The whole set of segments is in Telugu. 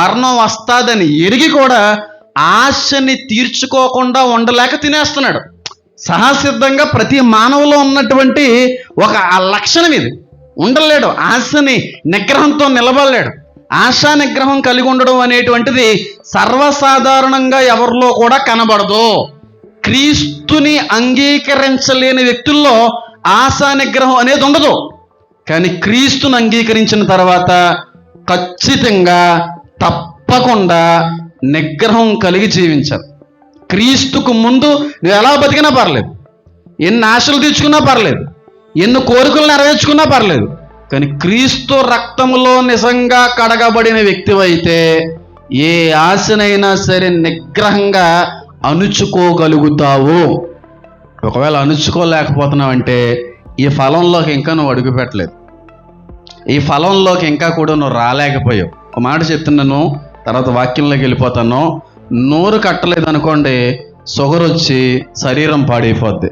మరణం వస్తాదని ఎరిగి కూడా ఆశని తీర్చుకోకుండా ఉండలేక తినేస్తున్నాడు. సహసిద్ధంగా ప్రతి మానవులో ఉన్నటువంటి ఒక లక్షణం ఇది. ఉండలేడు. ఆశని నిగ్రహంతో నిలబడలేడు. ఆశా నిగ్రహం కలిగి ఉండడం అనేటువంటిది సర్వసాధారణంగా ఎవరిలో కూడా కనబడదు. క్రీస్తుని అంగీకరించలేని వ్యక్తుల్లో ఆశా నిగ్రహం అనేది ఉండదు. కానీ క్రీస్తుని అంగీకరించిన తర్వాత ఖచ్చితంగా తప్పకుండా నిగ్రహం కలిగి జీవించాలి. క్రీస్తుకు ముందు నువ్వు ఎలా బతికినా పర్లేదు. ఎన్ని ఆశలు తీర్చుకున్నా పర్లేదు. ఎన్ని కోరికలు నెరవేర్చుకున్నా పర్లేదు. కానీ క్రీస్తు రక్తంలో నిజంగా కడగబడిన వ్యక్తివైతే ఏ ఆశనైనా సరే నిగ్రహంగా అణుచుకోగలుగుతావు. ఒకవేళ అణుచుకోలేకపోతున్నావంటే ఈ ఫలంలోకి ఇంకా నువ్వు అడుగుపెట్టలేదు. ఈ ఫలంలోకి ఇంకా కూడా నువ్వు రాలేకపోయావు. ఒక మాట చెప్తున్నాను తర్వాత వాక్యంలోకి వెళ్ళిపోతాను. నోరు కట్టలేదు అనుకోండి షుగర్ వచ్చి శరీరం పాడైపోద్ది.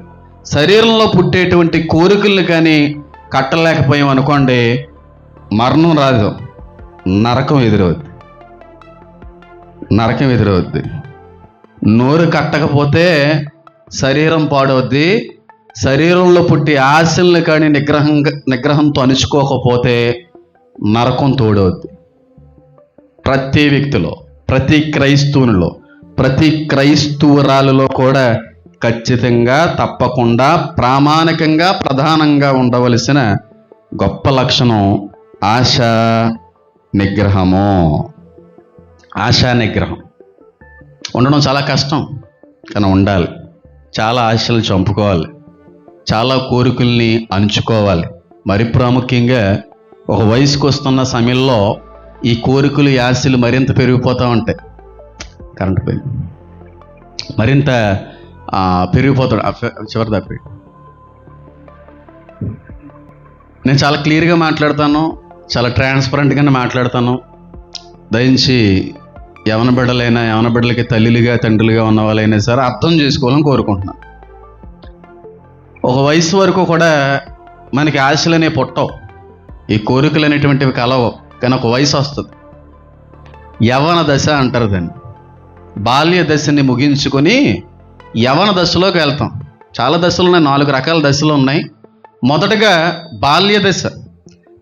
శరీరంలో పుట్టేటువంటి కోరికల్ని కానీ కట్టలేకపోయాం అనుకోండి మరణం రాదు నరకం ఎదురవుద్ది. నరకం ఎదురవుద్ది. నోరు కట్టకపోతే శరీరం పాడవుద్ది. శరీరంలో పుట్టి ఆశల్ని కానీ నిగ్రహం నిగ్రహంతో అణుచుకోకపోతే నరకం తోడవుద్ది. ప్రతి వ్యక్తిలో ప్రతి క్రైస్తవునిలో ప్రతి క్రైస్తవురాలలో కూడా ఖచ్చితంగా తప్పకుండా ప్రామాణికంగా ప్రధానంగా ఉండవలసిన గొప్ప లక్షణం ఆశ నిగ్రహము. ఆశా నిగ్రహం. ఉండడం చాలా కష్టం కానీ ఉండాలి. చాలా ఆశలు చంపుకోవాలి. చాలా కోరికల్ని అంచుకోవాలి. మరి ప్రాముఖ్యంగా ఒక వయసుకు వస్తున్న సమయంలో ఈ కోరికలు ఈ మరింత పెరిగిపోతూ ఉంటాయి. కరెంట్ పోయి మరింత పెరిగిపోతాడు చివరి దాపి నేను చాలా క్లియర్గా మాట్లాడతాను. చాలా ట్రాన్స్పరెంట్గానే మాట్లాడతాను. దయించి యవన బిడ్డలైనా యవన బిడ్డలకి తల్లిలుగా తండ్రులుగా ఉన్న వాళ్ళైనా సరే అర్థం చేసుకోవాలని కోరుకుంటున్నాను. ఒక వయసు వరకు కూడా మనకి ఆశలనే పుట్టవు. ఈ కోరికలు అనేటువంటివి కలవు కానీ ఒక వయసు వస్తుంది. యవన దశ అంటారు దాన్ని. బాల్య దశని ముగించుకొని యవన దశలోకి వెళ్తాం. చాలా దశలు ఉన్నాయి నాలుగు రకాల దశలు ఉన్నాయి. మొదటగా బాల్య దశ.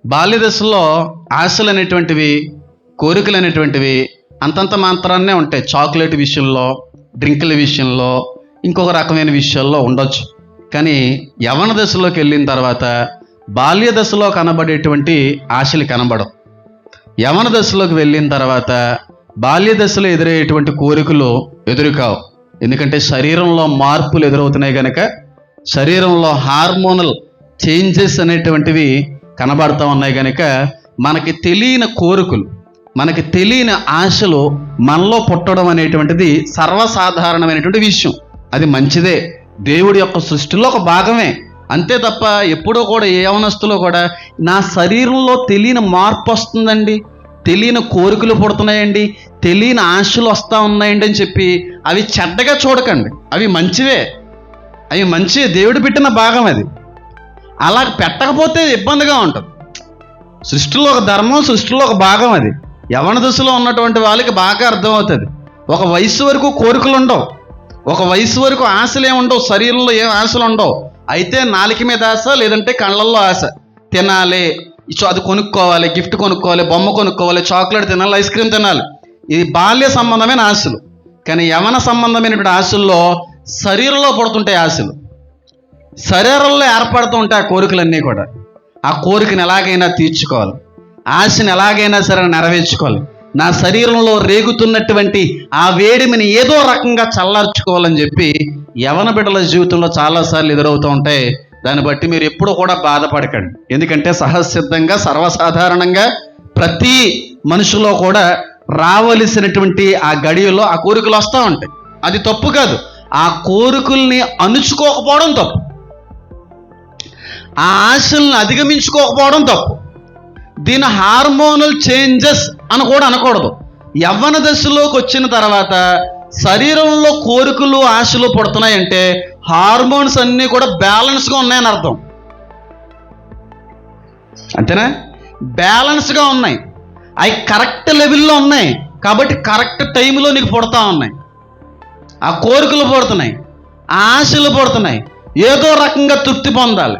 బాల్య దశలో ఆశలు అనేటువంటివి కోరికలు అనేటువంటివి అంతంత మాత్రాన్నే ఉంటాయి. చాక్లెట్ విషయంలో డ్రింకుల విషయంలో ఇంకొక రకమైన విషయాల్లో ఉండొచ్చు. కానీ యవన దశలోకి వెళ్ళిన తర్వాత బాల్య దశలో కనబడేటువంటి ఆశలు కనబడవు. యవన దశలోకి వెళ్ళిన తర్వాత బాల్య దశలో ఎదురయ్యేటువంటి కోరికలు ఎదురుకావు. ఎందుకంటే శరీరంలో మార్పులు ఎదురవుతున్నాయి కనుక శరీరంలో హార్మోనల్ చేంజెస్ అనేటువంటివి కనబడుతూ ఉన్నాయి కనుక మనకి తెలియని కోరికలు మనకి తెలియని ఆశలు మనలో పుట్టడం అనేటువంటిది సర్వసాధారణమైనటువంటి విషయం. అది మంచిదే. దేవుడి యొక్క సృష్టిలో ఒక భాగమే. అంతే తప్ప ఎప్పుడో కూడా ఏ యవనస్తులో కూడా నా శరీరంలో తెలియని మార్పు వస్తుందండి. తెలియని కోరికలు పుడుతున్నాయండి. తెలియని ఆశలు వస్తూ ఉన్నాయండి అని చెప్పి అవి చెడ్డగా చూడకండి. అవి మంచివే. అవి మంచి దేవుడు పెట్టిన భాగం అది. అలా పెట్టకపోతే ఇబ్బందిగా ఉంటుంది. సృష్టిలో ఒక ధర్మం సృష్టిలో ఒక భాగం అది. యవన దశలో ఉన్నటువంటి వాళ్ళకి బాగా అర్థమవుతుంది. ఒక వయసు వరకు కోరికలు ఉండవు. ఒక వయసు వరకు ఆశలు ఏమి ఉండవు శరీరంలో ఏం ఆశలు ఉండవు? అయితే నాలుక మీద ఆశ లేదంటే కళ్ళల్లో ఆశ. తినాలి. అది కొనుక్కోవాలి గిఫ్ట్ కొనుక్కోవాలి బొమ్మ కొనుక్కోవాలి చాక్లెట్ తినాలి ఐస్ క్రీమ్ తినాలి. ఇది బాల్య సంబంధమైన ఆశలు. కానీ యవన సంబంధమైనటువంటి ఆశల్లో శరీరంలో పడుతుంటాయి ఆశలు. శరీరంలో ఏర్పడుతూ ఉంటాయి ఆ కోరికలన్నీ కూడా. ఆ కోరికను ఎలాగైనా తీర్చుకోవాలి. ఆశను ఎలాగైనా సరే నెరవేర్చుకోవాలి. నా శరీరంలో రేగుతున్నటువంటి ఆ వేడిమిని ఏదో రకంగా చల్లార్చుకోవాలని చెప్పి యవన బిడ్డల జీవితంలో చాలాసార్లు ఎదురవుతూ ఉంటాయి దాన్ని బట్టి మీరు ఎప్పుడు కూడా బాధపడకండి. ఎందుకంటే సహజసిద్ధంగా సర్వసాధారణంగా ప్రతి మనుషులో కూడా రావలసినటువంటి ఆ గడియలో ఆ కోరికలు వస్తూ ఉంటాయి. అది తప్పు కాదు. ఆ కోరికల్ని అణుచుకోకపోవడం తప్పు. ఆ ఆశల్ని అధిగమించుకోకపోవడం తప్పు. దీని హార్మోనల్ చేంజెస్ అని కూడా అనకూడదు. యవ్వన దశలోకి వచ్చిన తర్వాత శరీరంలో కోరికలు ఆశలు పడుతున్నాయంటే హార్మోన్స్ అన్నీ కూడా బ్యాలెన్స్గా ఉన్నాయని అర్థం. అంతేనా? బ్యాలెన్స్గా ఉన్నాయి. అవి కరెక్ట్ లెవెల్లో ఉన్నాయి. కాబట్టి కరెక్ట్ టైంలో నీకు పుడతా ఉన్నాయి. ఆ కోరికలు పుడుతున్నాయి. ఆ ఆశలు పుడుతున్నాయి. ఏదో రకంగా తృప్తి పొందాలి.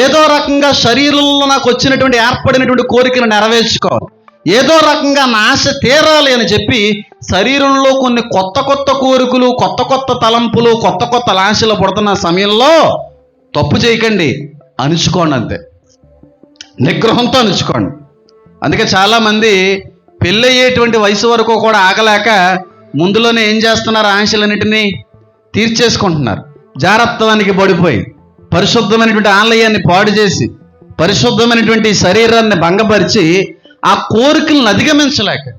ఏదో రకంగా శరీరంలో నాకు వచ్చినటువంటి ఏర్పడినటువంటి కోరికలు నెరవేర్చుకోవాలి. ఏదో రకంగా నా ఆశ తీరాలి అని చెప్పి శరీరంలో కొన్ని కొత్త కొత్త కోరికలు కొత్త కొత్త తలంపులు కొత్త కొత్త ఆశలు పుడుతున్న సమయంలో తప్పు చేయకండి. అణుచుకోండి అంతే. నిగ్రహంతో అణుచుకోండి. అందుకే చాలామంది పెళ్ళయ్యేటువంటి వయసు వరకు కూడా ఆగలేక ముందులోనే ఏం చేస్తున్నారు? ఆశలన్నిటినీ తీర్చేసుకుంటున్నారు. జారత్వానికి పడిపోయి పరిశుద్ధమైనటువంటి ఆలయాన్ని పాడు చేసి పరిశుద్ధమైనటువంటి శరీరాన్ని భంగపరిచి ఆ కోరికలను అధిగమించలేక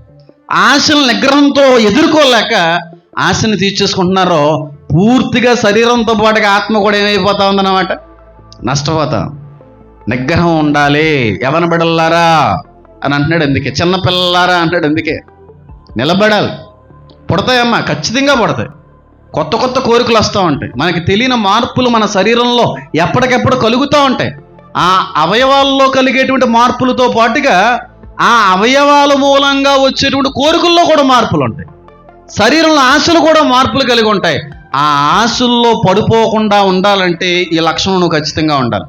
ఆశల నిగ్రహంతో ఎదుర్కోలేక ఆశని తీర్చేసుకుంటున్నారో పూర్తిగా శరీరంతో పాటుగా ఆత్మ కూడా ఏమైపోతా ఉందన్నమాట? నష్టపోతాం. నిగ్రహం ఉండాలి. యవన బిడల్లారా అని అంటున్నాడు ఎందుకే. చిన్నపిల్లలారా అంటాడు ఎందుకే. నిలబడాలి. పుడతాయమ్మా ఖచ్చితంగా పుడతాయి. కొత్త కొత్త కోరికలు వస్తూ ఉంటాయి. మనకి తెలియని మార్పులు మన శరీరంలో ఎప్పటికెప్పుడు కలుగుతూ ఉంటాయి. ఆ అవయవాల్లో కలిగేటువంటి మార్పులతో పాటుగా ఆ అవయవాల మూలంగా వచ్చేటువంటి కోరికల్లో కూడా మార్పులు ఉంటాయి. శరీరంలో ఆశలు కూడా మార్పులు కలిగి ఉంటాయి. ఆ ఆశల్లో పడిపోకుండా ఉండాలంటే ఈ లక్షణం నువ్వు ఖచ్చితంగా ఉండాలి.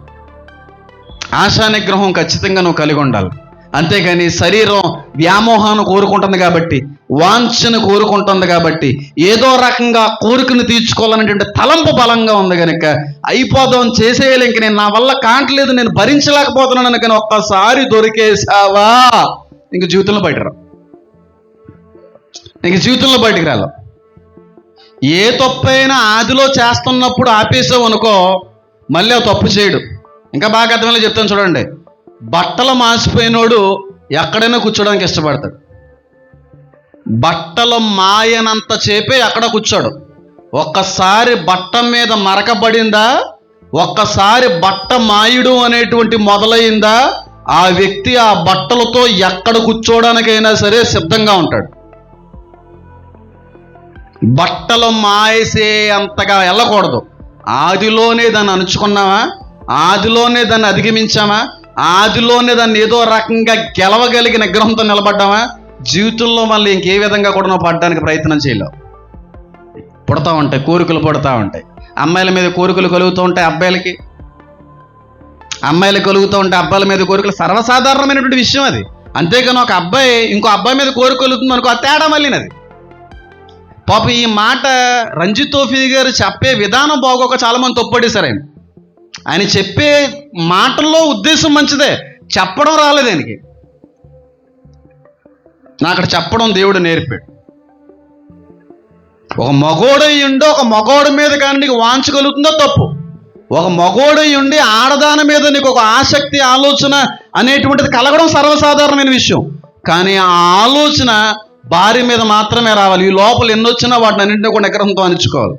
ఆశా నిగ్రహం ఖచ్చితంగా నువ్వు కలిగి ఉండాలి. అంతేకాని శరీరం వ్యామోహాన్ని కోరుకుంటుంది కాబట్టి వాంఛను కోరుకుంటుంది కాబట్టి ఏదో రకంగా కోరికను తీర్చుకోవాలనేటువంటి తలంపు బలంగా ఉంది కనుక అయిపోదాం చేసేయాలి ఇంక నేను నా వల్ల కాంటలేదు నేను భరించలేకపోతున్నాను కానీ ఒక్కసారి దొరికేసావా ఇంక జీవితంలో బయట రా. ఇంక జీవితంలో బయటికి రాలా. ఏ తప్పైనా ఆదిలో చేస్తున్నప్పుడు ఆపేసావు అనుకో మళ్ళీ ఆ తప్పు చేయడు. ఇంకా బాగా అర్థమైనా చెప్తాను చూడండి. బట్టలు మాసిపోయినోడు ఎక్కడైనా కూర్చోడానికి ఇష్టపడతాడు. బట్టలు మాయనంత చేపే ఎక్కడ కూర్చోడు. ఒక్కసారి బట్ట మీద మరకబడిందా? ఒక్కసారి బట్ట మాయుడు అనేటువంటి మొదలైందా? ఆ వ్యక్తి ఆ బట్టలతో ఎక్కడ కూర్చోడానికైనా సరే సిద్ధంగా ఉంటాడు. బట్టలు మాయసే అంతగా వెళ్ళకూడదు. ఆదిలోనే దాన్ని అణుచుకున్నామా ఆదిలోనే దాన్ని అధిగమించామా ఆదిలోనే దాన్ని ఏదో రకంగా గెలవగలిగిన గ్రహంతో నిలబడ్డామా? జీవితంలో మళ్ళీ ఇంకే విధంగా కూడా నువ్వు పడడానికి ప్రయత్నం చేయలేవు. పుడతా ఉంటాయి కోరికలు పుడతా ఉంటాయి. అమ్మాయిల మీద కోరికలు కలుగుతూ ఉంటాయి అబ్బాయిలకి. అమ్మాయిలు కలుగుతూ ఉంటే అబ్బాయిల మీద కోరికలు. సర్వసాధారణమైనటువంటి విషయం అది. అంతేకాని ఒక అబ్బాయి ఇంకో అబ్బాయి మీద కోరిక అనుకో ఆ తేడా మళ్ళీనది పాప ఈ మాట రంజిత్ తోఫీ గారు చెప్పే విధానం బాగోక చాలా మంది ఆయన ఆయన చెప్పే మాటల్లో ఉద్దేశం మంచిదే. చెప్పడం రాలేదు ఆయనకి నా అక్కడ చెప్పడం దేవుడు నేర్పాడు. ఒక మగోడై ఉండి ఒక మగోడి మీద కానీ నీకు వాంచగలుగుతుందో తప్పు. ఒక మగోడై ఉండి ఆడదాని మీద నీకు ఒక ఆసక్తి ఆలోచన అనేటువంటిది కలగడం సర్వసాధారణమైన విషయం. కానీ ఆ ఆలోచన భార్య మీద మాత్రమే రావాలి. ఈ లోపల ఎన్నొచ్చినా వాటిని అన్నింటినీ కూడా నిగ్రహంతో అనిచ్చుకోవాలి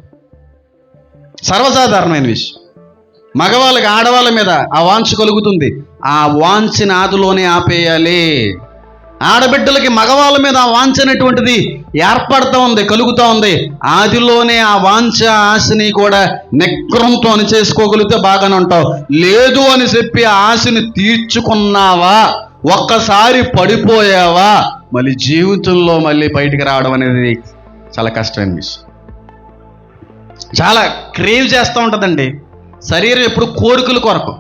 సర్వసాధారణమైన విషయం. మగవాళ్ళకి ఆడవాళ్ళ మీద ఆ వాంఛ కలుగుతుంది. ఆ వాంఛని ఆదిలోనే ఆపేయాలి. ఆడబిడ్డలకి మగవాళ్ళ మీద ఆ వాంఛ అనేటువంటిది ఏర్పడుతూ ఉంది కలుగుతూ ఉంది. ఆదిలోనే ఆ వాంఛ ఆశని కూడా నిగ్రహంతో అని చేసుకోగలిగితే బాగానే ఉంటావు. లేదు అని చెప్పి ఆశని తీర్చుకున్నావా? ఒక్కసారి పడిపోయావా? మళ్ళీ జీవితంలో మళ్ళీ బయటికి రావడం అనేది చాలా కష్టమైన విషయం చాలా క్రేవ్ చేస్తూ ఉంటుందండి. శరీరం ఎప్పుడు కోరికల కొరకు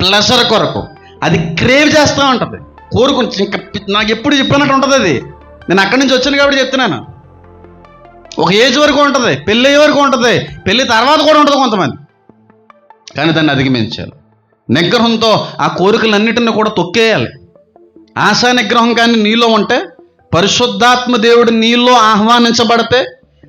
ప్లెజర్ కొరకు. అది క్రేవ్ చేస్తూ ఉంటుంది. కోరుకుని ఇంకా నాకు ఎప్పుడు చెప్పినట్టు ఉంటుంది అది. నేను అక్కడి నుంచి వచ్చాను కాబట్టి చెప్తున్నాను. ఒక ఏజ్ వరకు ఉంటుంది పెళ్ళి అయ్యే వరకు ఉంటుంది పెళ్ళి తర్వాత కూడా ఉంటుంది కొంతమంది. కానీ దాన్ని అధిగమించాలి. నిగ్రహంతో ఆ కోరికలన్నిటిని కూడా తొక్కేయాలి. ఆశా నిగ్రహం కానీ నీలో ఉంటే పరిశుద్ధాత్మ దేవుడు నీలో ఆహ్వానించబడితే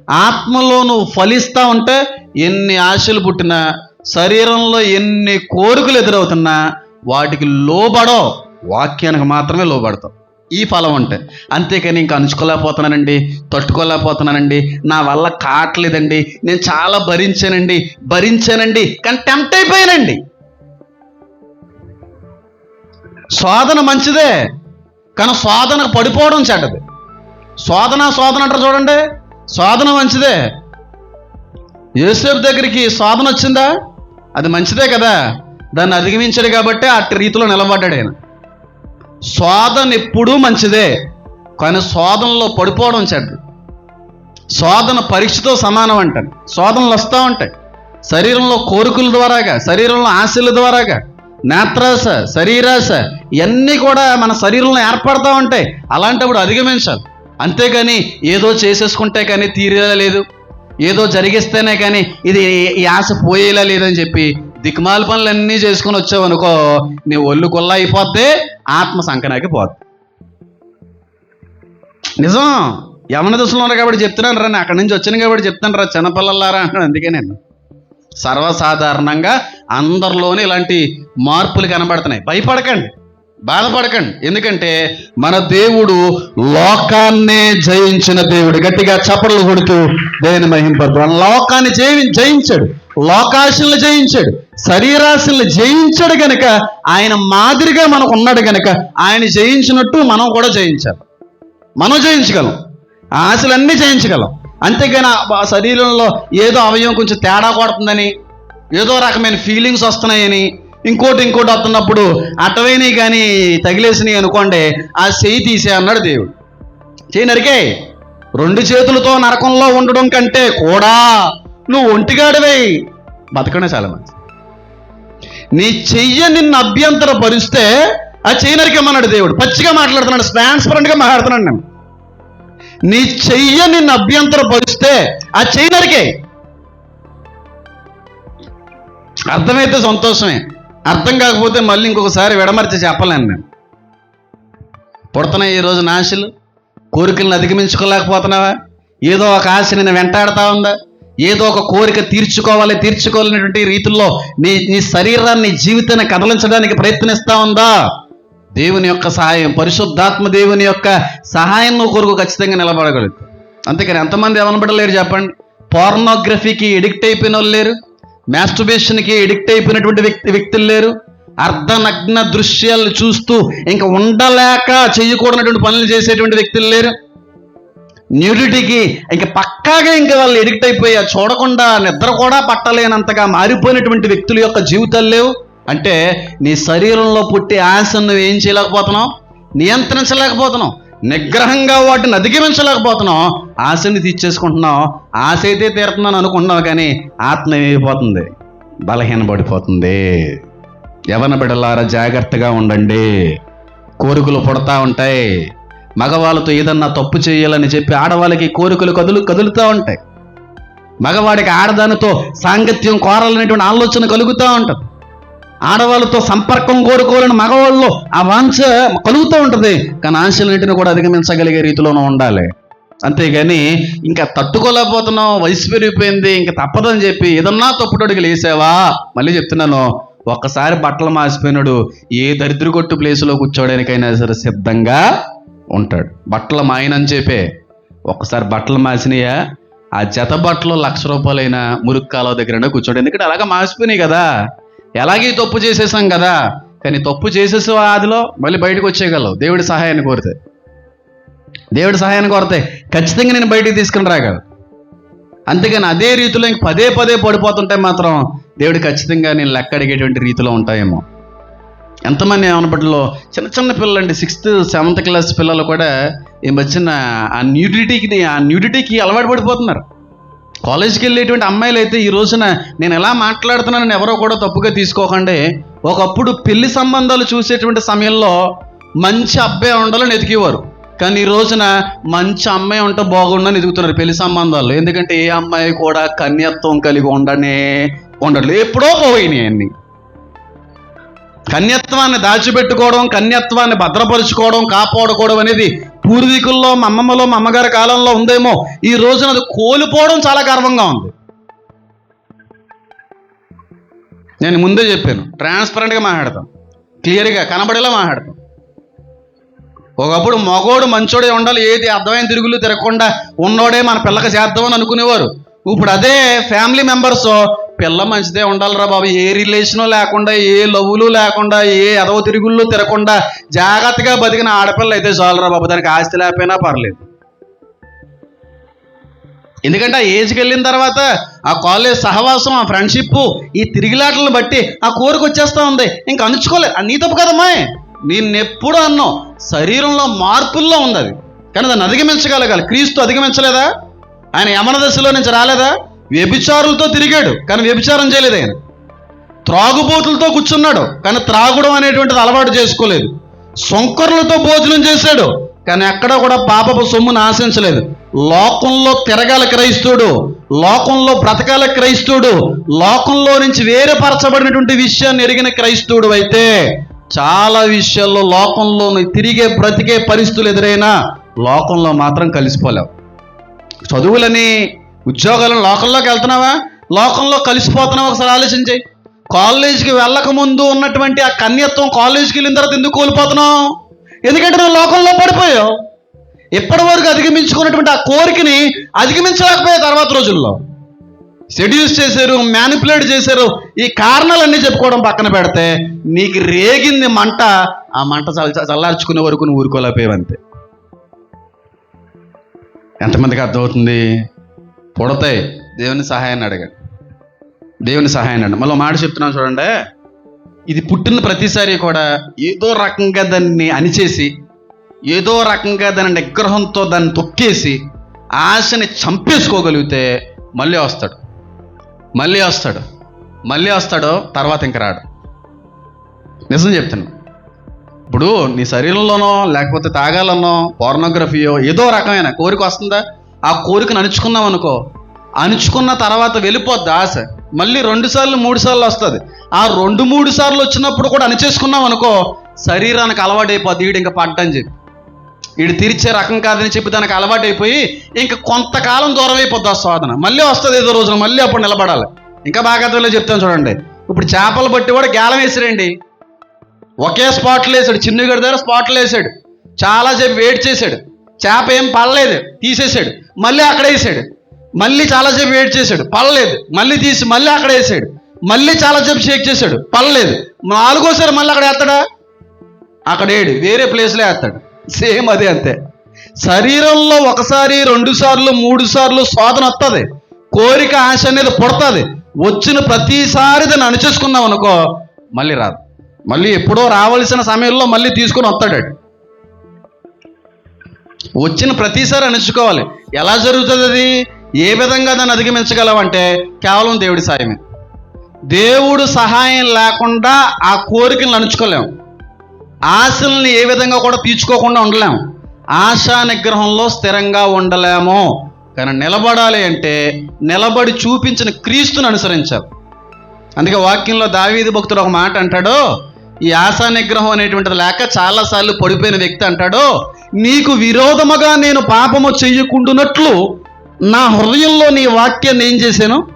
ఆత్మలో నువ్వు ఫలిస్తా ఉంటే ఎన్ని ఆశలు పుట్టినా శరీరంలో ఎన్ని కోరికలు ఎదురవుతున్నా వాటికి లోబడో వాక్యానికి మాత్రమే లోబడతావు. ఈ ఫలం ఉంటే. అంతేకాని ఇంకా అంచుకోలేకపోతున్నానండి తట్టుకోలేకపోతున్నానండి నా వల్ల కావట్లేదండి నేను చాలా భరించానండి భరించానండి కానీ టెంప్ట్ అయిపోయానండి. శోధన మంచిదే కానీ శోధన పడిపోవడం చెడ్డది. శోధన శోధన అంటారు చూడండి. శోధన మంచిదే. యేసేపు దగ్గరికి శోధన వచ్చిందా? అది మంచిదే కదా. దాన్ని అధిగమించాడు కాబట్టి ఆ రీతిలో నిలబడ్డాడు ఆయన. శోధన ఎప్పుడూ మంచిదే కానీ శోధనలో పడిపోవడం చెడ్డ. శోధన పరీక్షతో సమానం అంటారు శోధనలు వస్తూ ఉంటాయి. శరీరంలో కోరికల ద్వారాగా శరీరంలో ఆశల ద్వారాగా నేత్రాశ శరీరాశ ఇవన్నీ కూడా మన శరీరంలో ఏర్పడతా ఉంటాయి. అలాంటప్పుడు అధిగమించాలి. అంతేగాని ఏదో చేసేసుకుంటే కానీ తీరేలా లేదు. ఏదో జరిగిస్తేనే కానీ ఇది ఈ ఆశ పోయేలా లేదని చెప్పి దిక్మాల పనులన్నీ చేసుకుని వచ్చావు అనుకో నీ ఒళ్ళు కొల్ల అయిపోతే ఆత్మ సంకనాకి పోద్ది. నిజం. యమన దశలో ఉన్నారు కాబట్టి చెప్తున్నాను రా నేను అక్కడి నుంచి వచ్చాను కాబట్టి చెప్తాను రా చిన్నపిల్లలారా అన్నాడు అందుకే నేను. సర్వసాధారణంగా అందరిలోనే ఇలాంటి మార్పులు కనబడుతున్నాయి. భయపడకండి. బాధపడకండి. ఎందుకంటే మన దేవుడు లోకాన్నే జయించిన దేవుడు. గట్టిగా చప్పట్లు కొడుతూ దేవుని మహింపడు లోకాన్ని జయి జయించాడు. లోకాశల్ని జయించాడు. శరీరాశల్ని జయించాడు గనక ఆయన మాదిరిగా మనకు ఉన్నాడు గనక ఆయన జయించినట్టు మనం కూడా జయించాలి. మనం జయించగలం. ఆ ఆశలన్నీ జయించగలం. అంతేగాని ఆ- శరీరంలో ఏదో అవయవం కొంచెం తేడా కొడుతుందని ఏదో రకమైన ఫీలింగ్స్ వస్తున్నాయని ఇంకోటి ఇంకోటి వస్తున్నప్పుడు అటవైనవి కానీ తగిలేసినాయి అనుకోండి ఆ చేయి తీసే అన్నాడు దేవుడు. చేయి నరికే. రెండు చేతులతో నరకంలో ఉండడం కంటే కూడా నువ్వు ఒంటిగాడివే. బతకనే చాలా మంచి నీ చెయ్య నిన్ను అభ్యంతర పరిస్తే ఆ చెయ్యి నరికేమన్నాడు దేవుడు. పచ్చిగా మాట్లాడుతున్నాడు ట్రాన్స్పరెంట్గా మాట్లాడుతున్నాడు నేను నీ చెయ్య నిన్ను అభ్యంతర పరిస్తే ఆ చెయ్యి నరికే. అర్థమైతే సంతోషమే. అర్థం కాకపోతే మళ్ళీ ఇంకొకసారి విడమర్చి చెప్పలేను నేను. పుడుతున్నాయి ఈ నాశలు కోరికలను అధిగమించుకోలేకపోతున్నావా? ఏదో ఒక ఆశ నేను వెంటాడుతా ఉందా? ఏదో ఒక కోరిక తీర్చుకోవాలి తీర్చుకోవాలనేటువంటి రీతుల్లో నీ నీ శరీరాన్ని జీవితాన్ని కదలించడానికి ప్రయత్నిస్తా ఉందా? దేవుని యొక్క సహాయం పరిశుద్ధాత్మ దేవుని యొక్క సహాయం నువ్వు కొరకు ఖచ్చితంగా నిలబడగలుగుతావు. అంతేకాని ఎంతమంది ఏమనబడలేరు చెప్పండి. పోర్నోగ్రఫీకి ఎడిక్ట్ అయిపోయిన వాళ్ళు లేరు. మాస్టర్బేషన్కి ఎడిక్ట్ అయిపోయినటువంటి వ్యక్తి వ్యక్తులు లేరు. అర్ధనగ్న దృశ్యాలు చూస్తూ ఇంకా ఉండలేక చేయకూడనటువంటి పనులు చేసేటువంటి వ్యక్తులు లేరు. న్యూడిటీకి ఇంక పక్కాగా ఇంకా వాళ్ళు ఎడిక్ట్ అయిపోయి చూడకుండా నిద్ర కూడా పట్టలేనంతగా మారిపోయినటువంటి వ్యక్తుల యొక్క జీవితాలు లేవు. అంటే నీ శరీరంలో పుట్టే ఆశను ఏం చేయలేకపోతున్నావు? నియంత్రించలేకపోతున్నావు? నిగ్రహంగా వాటిని అధిగమించలేకపోతున్నాం ఆశని తీర్చేసుకుంటున్నాం ఆశ అయితే తీరుతున్నాను అనుకుంటున్నావు కానీ ఆత్మ ఏమైపోతుంది? బలహీనపడిపోతుంది. యవన బిడలారా జాగ్రత్తగా ఉండండి. కోరికలు పుడతా ఉంటాయి. మగవాళ్ళతో ఏదన్నా తప్పు చేయాలని చెప్పి ఆడవాళ్ళకి కోరికలు కదులు కదులుతూ ఉంటాయి. మగవాడికి ఆడదానితో సాంగత్యం కోరాలనేటువంటి ఆలోచన కలుగుతూ ఉంటుంది. ఆడవాళ్ళతో సంపర్కం కోరుకోవాలని మగవాళ్ళు ఆ వాంఛ కలుగుతూ ఉంటుంది. కానీ ఆశలన్నింటిని కూడా అధిగమించగలిగే రీతిలోనూ ఉండాలి. అంతేగాని ఇంకా తట్టుకోలేకపోతున్నావు వయసు పెరిగిపోయింది ఇంకా తప్పదని చెప్పి ఏదన్నా తప్పుడడుగులు వేసావా? మళ్ళీ చెప్తున్నాను ఒక్కసారి బట్టలు మాసిపోయినాడు ఏ దరిద్ర కొట్టు ప్లేసులో కూర్చోడానికైనా సరే సిద్ధంగా ఉంటాడు. బట్టలు మాయనని చెప్పే ఒక్కసారి బట్టలు మాసినాయా ఆ జత బట్టలు లక్ష రూపాయలైన మురుక్కాల దగ్గర కూర్చోడు. ఎందుకంటే అలాగా మాసిపోయినాయి కదా. ఎలాగే తప్పు చేసేసాం కదా కానీ తప్పు చేసేసే ఆదిలో మళ్ళీ బయటకు వచ్చేయగలవు. దేవుడి సహాయాన్ని కోరితే. దేవుడి సహాయాన్ని కోరితే ఖచ్చితంగా నేను బయటికి తీసుకుని రాగలను. అంతేగాని అదే రీతిలో ఇంక పదే పదే పడిపోతుంటే మాత్రం దేవుడు ఖచ్చితంగా నేను లెక్క అడిగేటువంటి రీతిలో ఉంటాయేమో. ఎంతమంది ఏమన్నప్పటిలో చిన్న చిన్న పిల్లలండి సిక్స్త్ సెవెంత్ క్లాస్ పిల్లలు కూడా ఈ మధ్యన ఆ న్యూడిటీకి ఆ న్యూడిటీకి అలవాటు పడిపోతున్నారు. కాలేజీకి వెళ్ళేటువంటి అమ్మాయిలు అయితే ఈ రోజున నేను ఎలా మాట్లాడుతున్నానని ఎవరో కూడా తప్పుగా తీసుకోకండి. ఒకప్పుడు పెళ్ళి సంబంధాలు చూసేటువంటి సమయంలో మంచి అబ్బాయి ఉండాలని ఎతికేవారు. కానీ ఈ రోజున మంచి అమ్మాయి ఉంటే బాగుండని ఎదుగుతున్నారు పెళ్ళి సంబంధాలు. ఎందుకంటే ఏ అమ్మాయి కూడా కన్యత్వం కలిగి ఉండనే ఉండట్లేదు. ఎప్పుడో పోయినాయి అన్ని. కన్యత్వాన్ని దాచిపెట్టుకోవడం కన్యత్వాన్ని భద్రపరుచుకోవడం కాపాడుకోవడం అనేది పూర్వీకుల్లో మా అమ్మమ్మలో మా అమ్మగారి కాలంలో ఉందేమో ఈ రోజున అది కోల్పోవడం చాలా గర్వంగా ఉంది. నేను ముందే చెప్పాను ట్రాన్స్పరెంట్గా మాట్లాడతాం క్లియర్గా కనబడేలా మాట్లాడతాం. ఒకప్పుడు మగోడు మంచోడే ఉండాలి ఏది అర్థమైన తిరుగులు తిరగకుండా ఉన్నోడే మన పిల్లకి చేద్దామని అనుకునేవారు. ఇప్పుడు అదే ఫ్యామిలీ మెంబర్స్ పిల్ల మంచిదే ఉండాలిరా బాబు. ఏ రిలేషను లేకుండా ఏ లవ్వులు లేకుండా ఏ ఎదవ తిరుగుళ్ళు తిరగకుండా జాగ్రత్తగా బతికిన ఆడపిల్ల అయితే చాలురా బాబు. దానికి ఆస్తి లేకపోయినా పర్లేదు. ఎందుకంటే ఆ ఏజ్కి వెళ్ళిన తర్వాత ఆ కాలేజ్ సహవాసం ఆ ఫ్రెండ్షిప్ ఈ తిరిగిలాటలను బట్టి ఆ కోరిక వచ్చేస్తా ఉంది. ఇంకా అనుకోలేదు నీ తప్పు కదమ్మా. నిన్నెప్పుడు అన్నాం శరీరంలో మార్పుల్లో ఉంది అది. కానీ దాన్ని అధిగమించగలగాలి. క్రీస్తు అధిగమించలేదా? ఆయన యమన దశలో నుంచి రాలేదా? వ్యభిచారులతో తిరిగాడు కానీ వ్యభిచారం చేయలేదు ఆయన. త్రాగుబోతులతో కూర్చున్నాడు కానీ త్రాగుడం అనేటువంటిది అలవాటు చేసుకోలేదు. సొంకరులతో భోజనం చేశాడు కానీ ఎక్కడ కూడా పాపపు సొమ్మును ఆశించలేదు. లోకంలో తిరగాల క్రైస్తుడు లోకంలో బ్రతకాల క్రైస్తుడు లోకంలో నుంచి వేరుపరచబడినటువంటి విషయాన్ని ఎరిగిన క్రైస్తుడు అయితే చాలా విషయాల్లో లోకంలో తిరిగే బ్రతికే పరిస్థితులు ఎదురైనా లోకంలో మాత్రం కలిసిపోలేవు. చదువులని ఉద్యోగాలను లోకంలోకి వెళ్తున్నావా? లోకంలో కలిసిపోతున్నావా? ఒకసారి ఆలోచించాయి కాలేజీకి వెళ్ళక ముందు ఉన్నటువంటి ఆ కన్యత్వం కాలేజీకి వెళ్ళిన తర్వాత ఎందుకు కోల్పోతున్నావు? ఎందుకంటే నువ్వు లోకంలో పడిపోయావు. ఇప్పటి వరకు అధిగమించుకున్నటువంటి ఆ కోరికని అధిగమించలేకపోయావు తర్వాత రోజుల్లో. షెడ్యూస్ చేశారు మ్యానిపులేట్ చేశారు. ఈ కారణాలన్నీ చెప్పుకోవడం పక్కన పెడితే నీకు రేగింది మంట ఆ మంట చల్ల చల్లార్చుకునే వరకు నువ్వు ఊరుకోలేకపోయావు అంతే ఎంతమందికి అర్థమవుతుంది? పుడతాయి. దేవుని సహాయాన్ని అడగండి. దేవుని సహాయాన్ని అడగండి. మళ్ళీ మాట చెప్తున్నాను చూడండి. ఇది పుట్టిన ప్రతిసారి కూడా ఏదో రకంగా దాన్ని అణిచేసి ఏదో రకంగా దాని నిగ్రహంతో దాన్ని తొక్కేసి ఆశని చంపేసుకోగలిగితే మళ్ళీ వస్తాడు. మళ్ళీ వస్తాడు. మళ్ళీ వస్తాడు తర్వాత ఇంక రాడు. నిజం చెప్తాను ఇప్పుడు నీ శరీరంలోనో లేకపోతే తాగాలనో పోర్నోగ్రఫీయో ఏదో రకమైన కోరిక వస్తుందా? ఆ కోరికను అణుచుకున్నాం అనుకో. అణుచుకున్న తర్వాత వెళ్ళిపోద్ది ఆశ. మళ్ళీ రెండు సార్లు మూడు సార్లు వస్తుంది. ఆ రెండు మూడు సార్లు వచ్చినప్పుడు కూడా అణచేసుకున్నాం అనుకో శరీరానికి అలవాటైపోద్ది. వీడు ఇంకా పడ్డని చెప్పి. వీడు తీర్చే రకం కాదని చెప్పి దానికి అలవాటైపోయి ఇంకా కొంతకాలం దూరం అయిపోద్ది ఆ శోధన మళ్ళీ వస్తుంది ఏదో రోజున మళ్ళీ అప్పుడు నిలబడాలి. ఇంకా బాగా చెప్తాను చూడండి. ఇప్పుడు చేపలు బట్టి కూడా గేలం వేసిరండి ఒకే స్పాట్లో వేసాడు. చిన్నగడి దగ్గర స్పాట్లో వేసాడు. చాలాసేపు వెయిట్ చేశాడు. చేప ఏం పడలేదు తీసేసాడు. మళ్ళీ అక్కడ వేసాడు. మళ్ళీ చాలాసేపు వెయిట్ చేశాడు. పడలేదు. మళ్ళీ తీసి మళ్ళీ అక్కడ వేసాడు. మళ్ళీ చాలాసేపు షేక్ చేశాడు. పడలేదు. నాలుగోసారి మళ్ళీ అక్కడ వేస్తాడా? అక్కడ ఏడు వేరే ప్లేస్లో వేస్తాడు. సేమ్ అదే అంతే. శరీరంలో ఒకసారి రెండు సార్లు మూడు సార్లు శోధన వస్తుంది కోరిక ఆశ అనేది పుడుతుంది. వచ్చిన ప్రతిసారి దాన్ని అణిచేసుకున్నాం అనుకో మళ్ళీ రాదు. మళ్ళీ ఎప్పుడో రావాల్సిన సమయంలో మళ్ళీ తీసుకొని వస్తాడు వచ్చిన ప్రతిసారి అణుచుకోవాలి ఎలా జరుగుతుంది అది? ఏ విధంగా దాన్ని అధిగమించగలవంటే కేవలం దేవుడి సాయమే. దేవుడు సహాయం లేకుండా ఆ కోరికలను అణుచుకోలేము ఆశల్ని ఏ విధంగా కూడా తీర్చుకోకుండా ఉండలేము ఆశా నిగ్రహంలో స్థిరంగా ఉండలేము. కానీ నిలబడాలి అంటే నిలబడి చూపించిన క్రీస్తుని అనుసరించాలి. అందుకే వాక్యంలో దావీది భక్తుడు ఒక మాట అంటాడు ఈ ఆశా నిగ్రహం అనేటువంటిది లేక చాలాసార్లు పడిపోయిన వ్యక్తి అంటాడు నీకు విరోధముగా నేను పాపము చెయ్యకుండునట్లు నా హృదయంలో నీ వాక్యాన్ని ఏం చేశాను?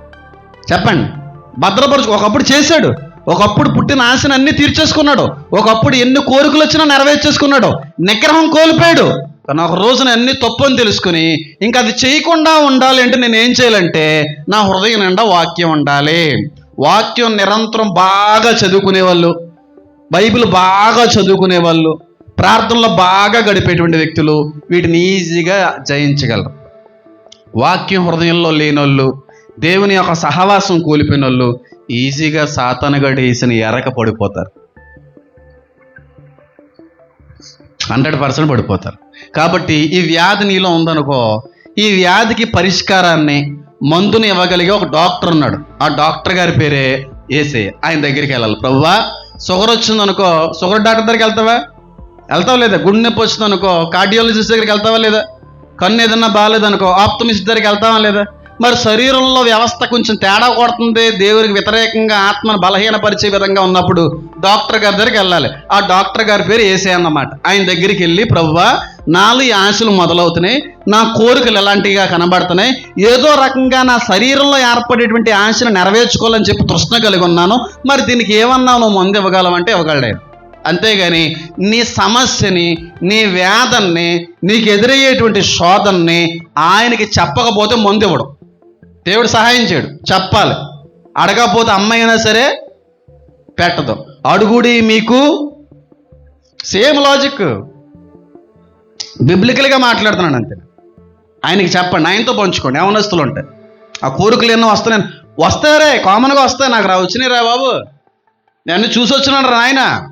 చెప్పండి. భద్రపరచు ఒకప్పుడు చేశాడు. ఒకప్పుడు పుట్టిన ఆశను అన్ని తీర్చేసుకున్నాడు. ఒకప్పుడు ఎన్ని కోరికలు వచ్చినా నెరవేర్చేసుకున్నాడు. నిగ్రహం కోల్పోయాడు. కానీ ఒక రోజున అన్ని తప్పు అని తెలుసుకుని ఇంకా అది చేయకుండా ఉండాలి అంటే నేను ఏం చేయాలంటే నా హృదయం నిండా వాక్యం ఉండాలి. వాక్యం నిరంతరం బాగా చదువుకునేవాళ్ళు. బైబిల్ బాగా చదువుకునేవాళ్ళు. ప్రార్థనలో బాగా గడిపేటువంటి వ్యక్తులు వీటిని ఈజీగా జయించగలరు. వాక్యం హృదయంలో లేనోళ్ళు దేవుని యొక్క సహవాసం కోల్పోయిన వాళ్ళు ఈజీగా సాతానగడేసిన ఎరక పడిపోతారు. హండ్రెడ్ పర్సెంట్ పడిపోతారు. కాబట్టి ఈ వ్యాధి నీలో ఉందనుకో ఈ వ్యాధికి పరిష్కారాన్ని మందుని ఇవ్వగలిగే ఒక డాక్టర్ ఉన్నాడు. ఆ డాక్టర్ గారి పేరే ఏసే ఆయన దగ్గరికి వెళ్ళాలి. ప్రభువా షుగర్ వచ్చిందనుకో షుగర్ డాక్టర్ దగ్గరికి వెళ్తావా? వెళ్తావు లేదా? గుండె నొప్పి వచ్చిందనుకో కార్డియాలజిస్ట్ దగ్గరికి వెళ్తావా లేదా? కన్ను ఏదన్నా బాగాలేదనుకో ఆప్తమిస్ట్ దగ్గరికి వెళ్తావా లేదా? మరి శరీరంలో వ్యవస్థ కొంచెం తేడా కొడుతుంది. దేవుడికి వ్యతిరేకంగా ఆత్మను బలహీనపరిచే విధంగా ఉన్నప్పుడు డాక్టర్ గారి దగ్గరికి వెళ్ళాలి. ఆ డాక్టర్ గారి పేరు ఏసే అన్నమాట. ఆయన దగ్గరికి వెళ్ళి ప్రవ్వా నాలుగు ఈ ఆశలు మొదలవుతున్నాయి. నా కోరికలు ఎలాంటివిగా కనబడుతున్నాయి? ఏదో రకంగా నా శరీరంలో ఏర్పడేటువంటి ఆశను నెరవేర్చుకోవాలని చెప్పి తృష్ణ కలిగి ఉన్నాను. మరి దీనికి ఏమన్నా నువ్వు మందు ఇవ్వగలవంటే ఇవ్వగలడే. అంతేగాని నీ సమస్యని నీ వేదన్ని నీకు ఎదురయ్యేటువంటి శోధనని ఆయనకి చెప్పకపోతే ముందు ఇవ్వడం. దేవుడు సహాయం చేయడు. చెప్పాలి. అడగకపోతే అమ్మైనా అయినా సరే పెట్టదు. అడుగుడి మీకు సేమ్ లాజిక్. బిబ్లికల్గా మాట్లాడుతున్నాను అంతే. ఆయనకి చెప్పండి. ఆయనతో పంచుకోండి. ఏమనస్తులు ఉంటాయి ఆ కోరికలు ఎన్నో వస్తున్నాయి. వస్తారే. కామన్గా వస్తాయి. నాకు రా వచ్చినాయి రా బాబు. నేను చూసి వచ్చినాడు రా ఆయన